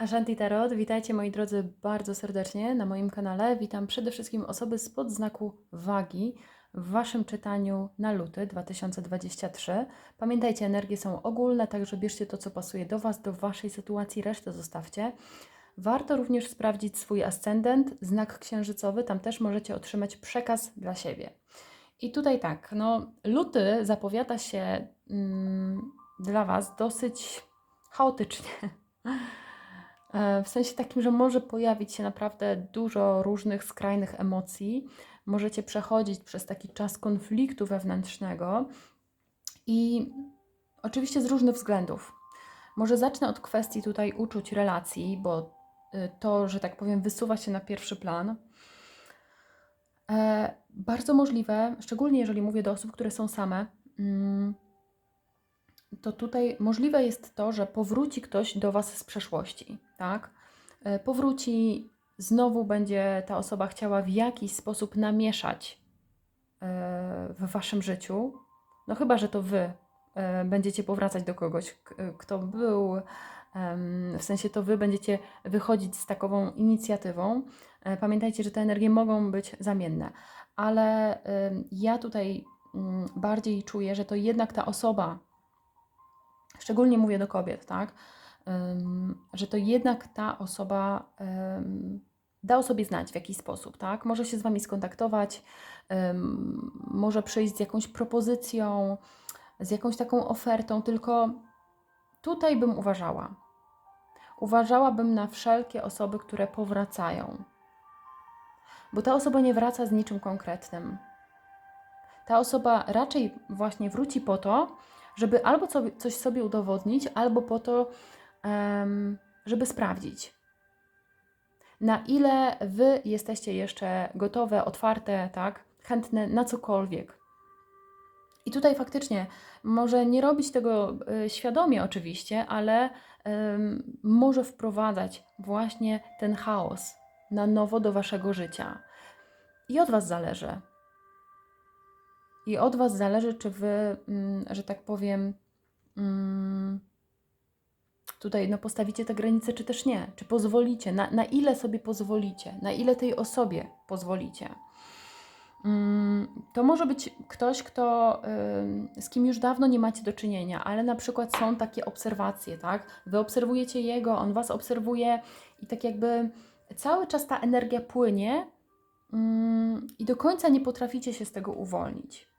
Ashanti Tarot, witajcie moi drodzy bardzo serdecznie na moim kanale. Witam przede wszystkim osoby spod znaku wagi w Waszym czytaniu na luty 2023. Pamiętajcie, energie są ogólne, także bierzcie to, co pasuje do Was, do Waszej sytuacji, resztę zostawcie. Warto również sprawdzić swój ascendent, znak księżycowy, tam też możecie otrzymać przekaz dla siebie. I tutaj tak, no, luty zapowiada się mm, dla Was dosyć chaotycznie. E, W sensie takim, że może pojawić się naprawdę dużo różnych skrajnych emocji. Możecie przechodzić przez taki czas konfliktu wewnętrznego i oczywiście z różnych względów. Może zacznę od kwestii tutaj uczuć relacji, bo y, to, że tak powiem, wysuwa się na pierwszy plan. E, Bardzo możliwe, szczególnie jeżeli mówię do osób, które są same, mm, to tutaj możliwe jest to, że powróci ktoś do Was z przeszłości, tak? E, Powróci, znowu będzie ta osoba chciała w jakiś sposób namieszać e, w Waszym życiu. No chyba, że to Wy e, będziecie powracać do kogoś, kto był, w sensie to Wy będziecie wychodzić z takową inicjatywą. Pamiętajcie, że te energie mogą być zamienne, ale ja tutaj mm, bardziej czuję, że to jednak ta osoba, szczególnie mówię do kobiet, tak, że to jednak ta osoba da o sobie znać w jakiś sposób, tak? Może się z Wami skontaktować, może przyjść z jakąś propozycją, z jakąś taką ofertą, tylko tutaj bym uważała. Uważałabym na wszelkie osoby, które powracają, bo ta osoba nie wraca z niczym konkretnym. Ta osoba raczej właśnie wróci po to, żeby albo co- coś sobie udowodnić, albo po to, żeby sprawdzić, na ile wy jesteście jeszcze gotowe, otwarte, tak, chętne na cokolwiek. I tutaj faktycznie może nie robić tego y, świadomie, oczywiście, ale może wprowadzać właśnie ten chaos na nowo do waszego życia. I od was zależy. I od Was zależy, czy Wy, mm, że tak powiem, mm, tutaj no, postawicie te granice, czy też nie. Czy pozwolicie, na, na ile sobie pozwolicie, na ile tej osobie pozwolicie. Mm, To może być ktoś, kto, z kim już dawno nie macie do czynienia, ale na przykład są takie obserwacje, tak? Wy obserwujecie jego, on Was obserwuje i tak jakby cały czas ta energia płynie i do końca nie potraficie się z tego uwolnić.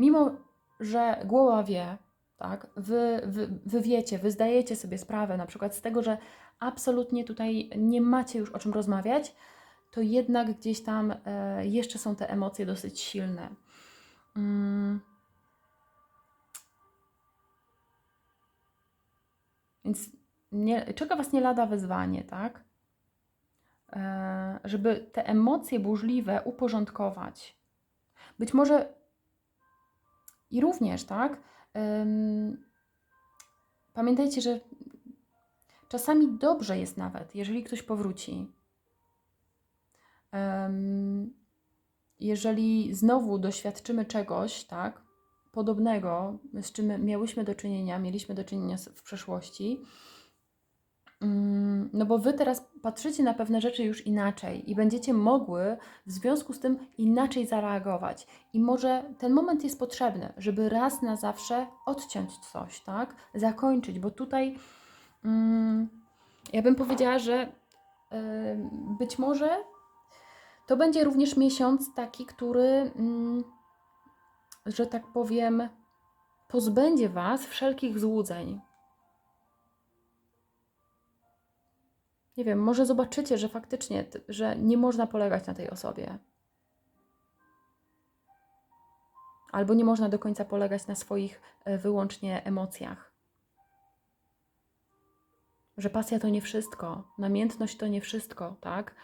Mimo że głowa wie, tak, wy, wy, wy wiecie, wy zdajecie sobie sprawę na przykład z tego, że absolutnie tutaj nie macie już o czym rozmawiać, to jednak gdzieś tam e, jeszcze są te emocje dosyć silne. Mm. Więc nie, czeka Was nie lada wyzwanie, tak? E, żeby te emocje burzliwe uporządkować. Być może i również, tak? ym, pamiętajcie, że czasami dobrze jest nawet, jeżeli ktoś powróci. Ym, jeżeli znowu doświadczymy czegoś, tak? Podobnego, z czym miałyśmy do czynienia, mieliśmy do czynienia w przeszłości, Mm, No bo wy teraz patrzycie na pewne rzeczy już inaczej i będziecie mogły w związku z tym inaczej zareagować. I może ten moment jest potrzebny, żeby raz na zawsze odciąć coś, tak? Zakończyć, bo tutaj mm, ja bym powiedziała, że y, być może to będzie również miesiąc taki, który, mm, że tak powiem, pozbędzie Was wszelkich złudzeń. Nie wiem, może zobaczycie, że faktycznie, że nie można polegać na tej osobie. Albo nie można do końca polegać na swoich e, wyłącznie emocjach. Że pasja to nie wszystko, namiętność to nie wszystko, tak?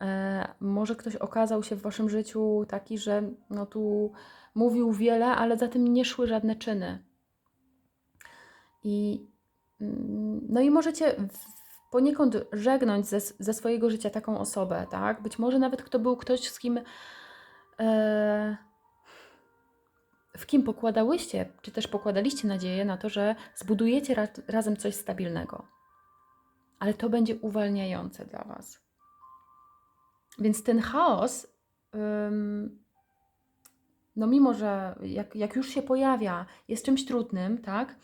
E, może ktoś okazał się w waszym życiu taki, że no tu mówił wiele, ale za tym nie szły żadne czyny. I mm, no i możecie poniekąd żegnąć ze, ze swojego życia taką osobę, tak? Być może nawet kto był ktoś, z kim e, w kim pokładałyście, czy też pokładaliście nadzieję na to, że zbudujecie ra razem coś stabilnego. Ale to będzie uwalniające dla Was. Więc ten chaos, ym, no mimo że jak, jak już się pojawia, jest czymś trudnym, tak,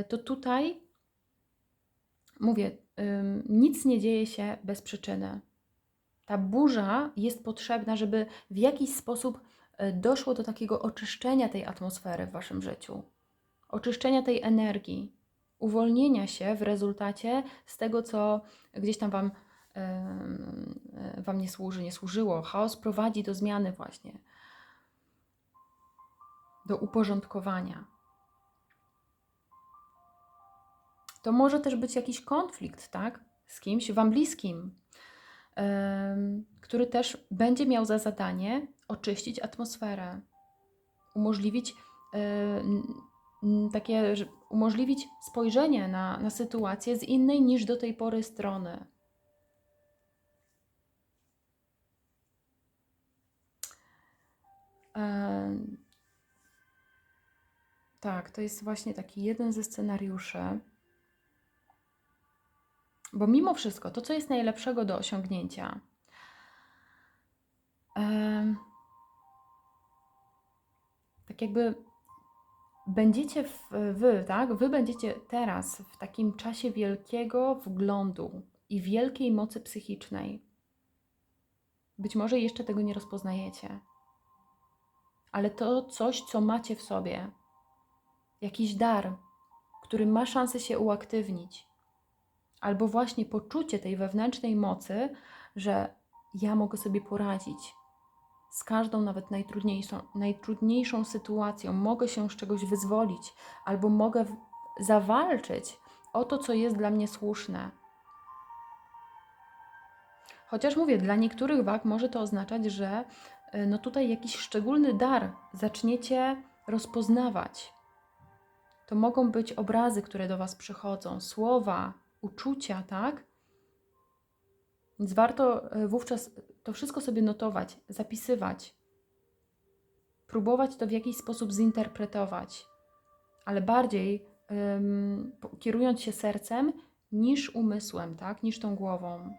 y, to tutaj mówię, nic nie dzieje się bez przyczyny. Ta burza jest potrzebna, żeby w jakiś sposób y, doszło do takiego oczyszczenia tej atmosfery w waszym życiu, oczyszczenia tej energii, uwolnienia się w rezultacie z tego, co gdzieś tam wam, wam nie służy, nie służyło. Chaos prowadzi do zmiany, właśnie, do uporządkowania. To może też być jakiś konflikt, tak? Z kimś wam bliskim, który też będzie miał za zadanie oczyścić atmosferę, umożliwić ym, takie, umożliwić spojrzenie na, na sytuację z innej niż do tej pory strony. Tak, to jest właśnie taki jeden ze scenariuszy. Bo mimo wszystko, to co jest najlepszego do osiągnięcia, tak jakby będziecie w, wy, tak? Wy będziecie teraz w takim czasie wielkiego wglądu i wielkiej mocy psychicznej. Być może jeszcze tego nie rozpoznajecie, ale to coś, co macie w sobie, jakiś dar, który ma szansę się uaktywnić, albo właśnie poczucie tej wewnętrznej mocy, że ja mogę sobie poradzić z każdą nawet najtrudniejszą, najtrudniejszą sytuacją, mogę się z czegoś wyzwolić, albo mogę zawalczyć o to, co jest dla mnie słuszne. Chociaż mówię, dla niektórych wag może to oznaczać, że y, no tutaj jakiś szczególny dar zaczniecie rozpoznawać. To mogą być obrazy, które do Was przychodzą, słowa, uczucia, tak? Więc warto y, wówczas to wszystko sobie notować, zapisywać, próbować to w jakiś sposób zinterpretować, ale bardziej po- kierując się sercem niż umysłem, tak? Niż tą głową.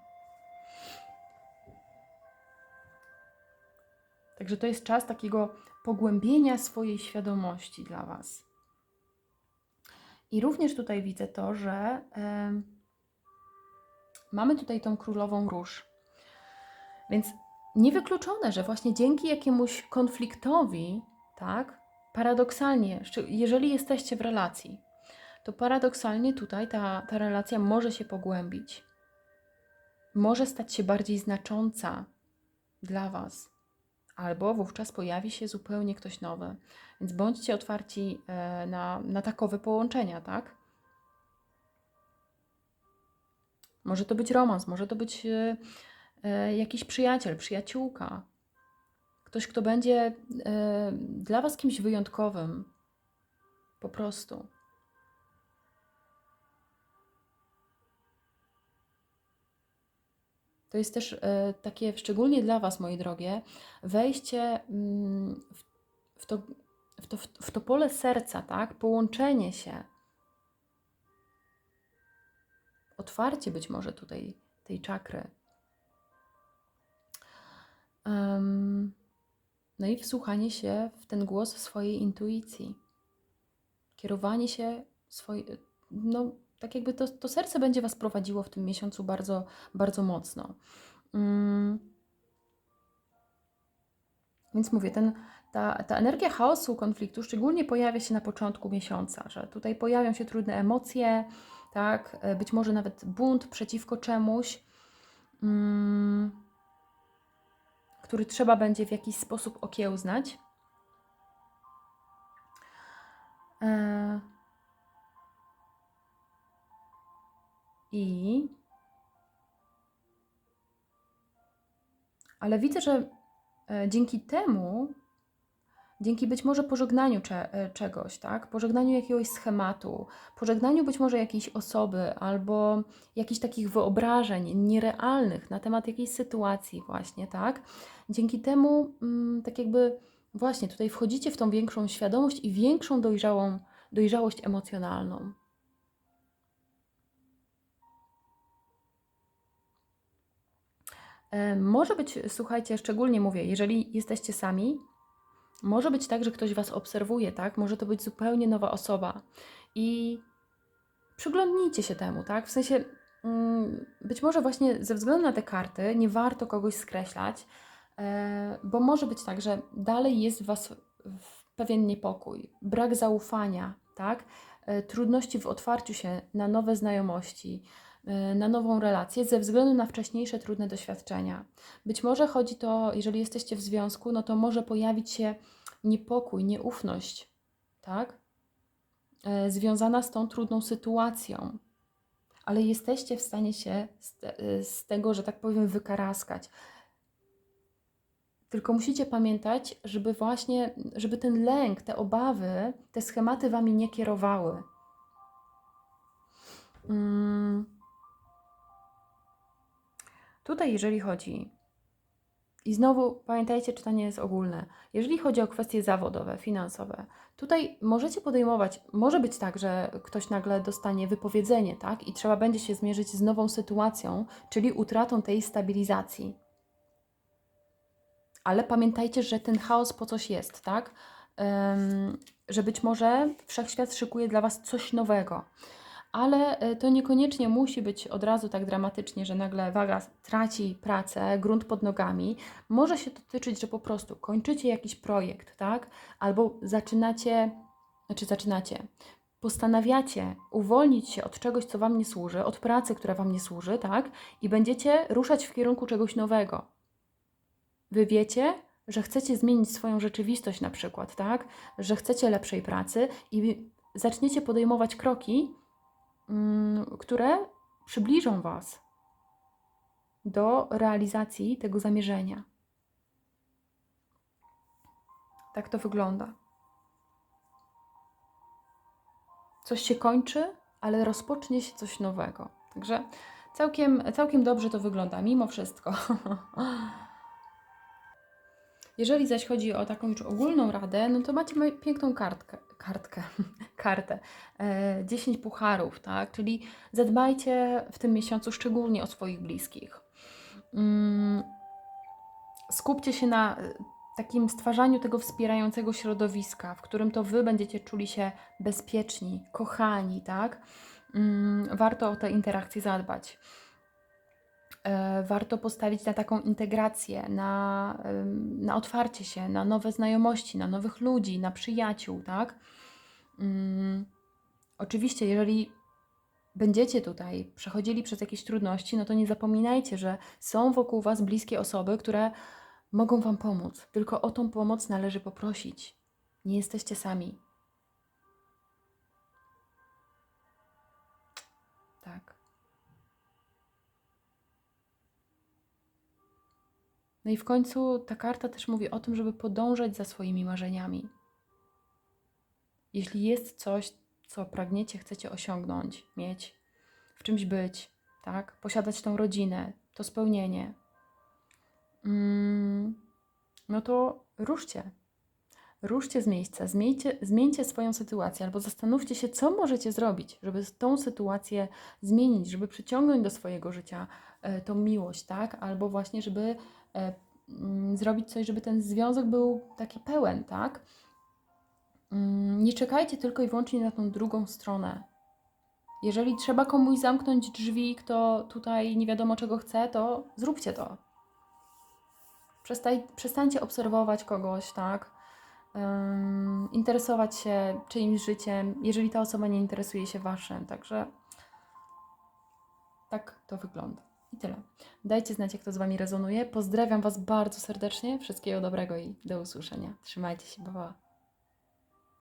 Także to jest czas takiego pogłębienia swojej świadomości dla Was. I również tutaj widzę to, że em, mamy tutaj tą królową róż. Więc niewykluczone, że właśnie dzięki jakiemuś konfliktowi, tak, paradoksalnie, jeżeli jesteście w relacji, to paradoksalnie tutaj ta, ta relacja może się pogłębić. Może stać się bardziej znacząca dla Was, albo wówczas pojawi się zupełnie ktoś nowy. Więc bądźcie otwarci e, na, na takowe połączenia, tak? Może to być romans, może to być e, e, jakiś przyjaciel, przyjaciółka. Ktoś, kto będzie e, dla Was kimś wyjątkowym. Po prostu. To jest też takie, szczególnie dla Was, moje drogie, wejście mm, w, to, w, to, w to pole serca, tak? Połączenie się. Otwarcie być może tutaj tej czakry. Em, no i wsłuchanie się w ten głos swojej intuicji. Kierowanie się swoje, no tak jakby to, to serce będzie Was prowadziło w tym miesiącu bardzo, bardzo mocno. Mm. Więc mówię, ten, ta, ta energia chaosu, konfliktu szczególnie pojawia się na początku miesiąca, że tutaj pojawią się trudne emocje, tak, e, być może nawet bunt przeciwko czemuś, mm, który trzeba będzie w jakiś sposób okiełznać. E, I. Ale widzę, że e, dzięki temu, dzięki być może pożegnaniu cze, e, czegoś, tak? Pożegnaniu jakiegoś schematu, pożegnaniu być może jakiejś osoby albo jakichś takich wyobrażeń nierealnych na temat jakiejś sytuacji, właśnie, tak? Dzięki temu, mm, tak jakby właśnie tutaj wchodzicie w tą większą świadomość i większą dojrzałą, dojrzałość emocjonalną. E, Może być, słuchajcie, szczególnie mówię, jeżeli jesteście sami, może być tak, że ktoś Was obserwuje, tak? Może to być zupełnie nowa osoba i przyglądnijcie się temu, tak? W sensie, mm, być może właśnie ze względu na te karty nie warto kogoś skreślać, e, bo może być tak, że dalej jest w Was pewien niepokój, brak zaufania, tak? E, Trudności w otwarciu się na nowe znajomości, na nową relację ze względu na wcześniejsze trudne doświadczenia. Być może chodzi to, jeżeli jesteście w związku, no to może pojawić się niepokój, nieufność, tak? E, Związana z tą trudną sytuacją. Ale jesteście w stanie się z, te, e, z tego, że tak powiem, wykaraskać. Tylko musicie pamiętać, żeby właśnie, żeby ten lęk, te obawy, te schematy wami nie kierowały. Mm. Tutaj, jeżeli chodzi, i znowu pamiętajcie, czytanie jest ogólne. Jeżeli chodzi o kwestie zawodowe, finansowe, tutaj możecie podejmować, może być tak, że ktoś nagle dostanie wypowiedzenie, tak? I trzeba będzie się zmierzyć z nową sytuacją, czyli utratą tej stabilizacji. Ale pamiętajcie, że ten chaos po coś jest, tak? Ym, że być może wszechświat szykuje dla Was coś nowego ale e, to niekoniecznie musi być od razu tak dramatycznie, że nagle waga traci pracę, grunt pod nogami. Może się to tyczyć, że po prostu kończycie jakiś projekt, tak? Albo zaczynacie, znaczy zaczynacie, postanawiacie uwolnić się od czegoś, co Wam nie służy, od pracy, która Wam nie służy, tak? I będziecie ruszać w kierunku czegoś nowego. Wy wiecie, że chcecie zmienić swoją rzeczywistość na przykład, tak? Że chcecie lepszej pracy i zaczniecie podejmować kroki, które przybliżą Was do realizacji tego zamierzenia. Tak to wygląda. Coś się kończy, ale rozpocznie się coś nowego. Także całkiem, całkiem dobrze to wygląda, mimo wszystko. Jeżeli zaś chodzi o taką już ogólną radę, no to macie piękną kartkę, kartkę, kartę, e, 10 pucharów, tak? Czyli zadbajcie w tym miesiącu szczególnie o swoich bliskich. Mm, skupcie się na e, takim stwarzaniu tego wspierającego środowiska, w którym to Wy będziecie czuli się bezpieczni, kochani, tak? Mm, warto o te interakcje zadbać. E, warto postawić na taką integrację, na, na otwarcie się, na nowe znajomości, na nowych ludzi, na przyjaciół, tak? Um, oczywiście, jeżeli będziecie tutaj przechodzili przez jakieś trudności, no to nie zapominajcie, że są wokół Was bliskie osoby, które mogą Wam pomóc. Tylko o tą pomoc należy poprosić. Nie jesteście sami. No i w końcu ta karta też mówi o tym, żeby podążać za swoimi marzeniami. Jeśli jest coś, co pragniecie, chcecie osiągnąć, mieć, w czymś być, tak? Posiadać tą rodzinę, to spełnienie, mm, no to ruszcie. Ruszcie z miejsca, zmieńcie, zmieńcie swoją sytuację albo zastanówcie się, co możecie zrobić, żeby tą sytuację zmienić, żeby przyciągnąć do swojego życia e, tą miłość, tak? Albo właśnie, żeby zrobić coś, żeby ten związek był taki pełen, tak? Mm, nie czekajcie tylko i wyłącznie na tą drugą stronę. Jeżeli trzeba komuś zamknąć drzwi, kto tutaj nie wiadomo czego chce, to zróbcie to. Przestań, przestańcie obserwować kogoś, tak? Um, interesować się czyimś życiem, jeżeli ta osoba nie interesuje się waszym. Także tak to wygląda. I tyle. Dajcie znać, jak to z Wami rezonuje. Pozdrawiam Was bardzo serdecznie. Wszystkiego dobrego i do usłyszenia. Trzymajcie się, baba.